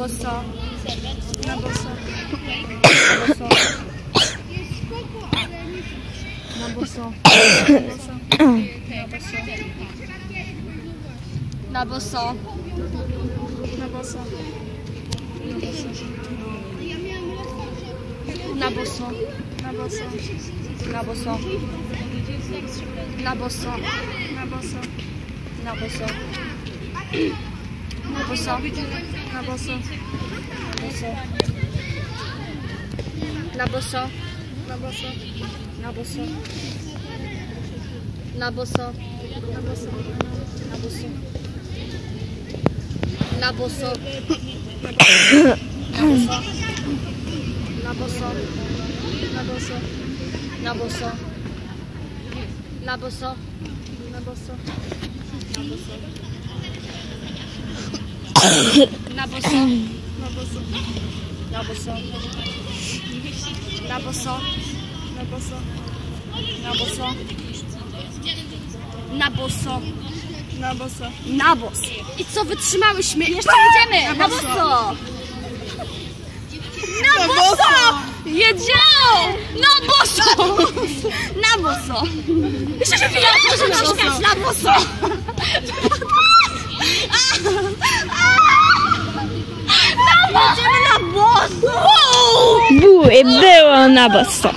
Bossó. Na Bossó. Na bolsa Na bolsa Na bolsa Na bolsa Na bolsa Na bolsa Na bolsa Na bolsa Na Bossó. Na Bossó. Boso. Na boso. Na boso. Na boso. Na boso. Na boso. Na boso. Na boso. Na boso. Na boso. Na boso. Na boso. Na boso. Na boso. Na boso. Na boso. Na boso. Na boso. Na boso. Na boso. Na boso. Na boso. Na boso. Na boso. I co wytrzymałyśmy? Jeszcze jedziemy. Na boso. Na boso. Jedziemy. Na boso. Na boso. Jeszcze się. Na boso. Na boso. Bu e beu un abbas.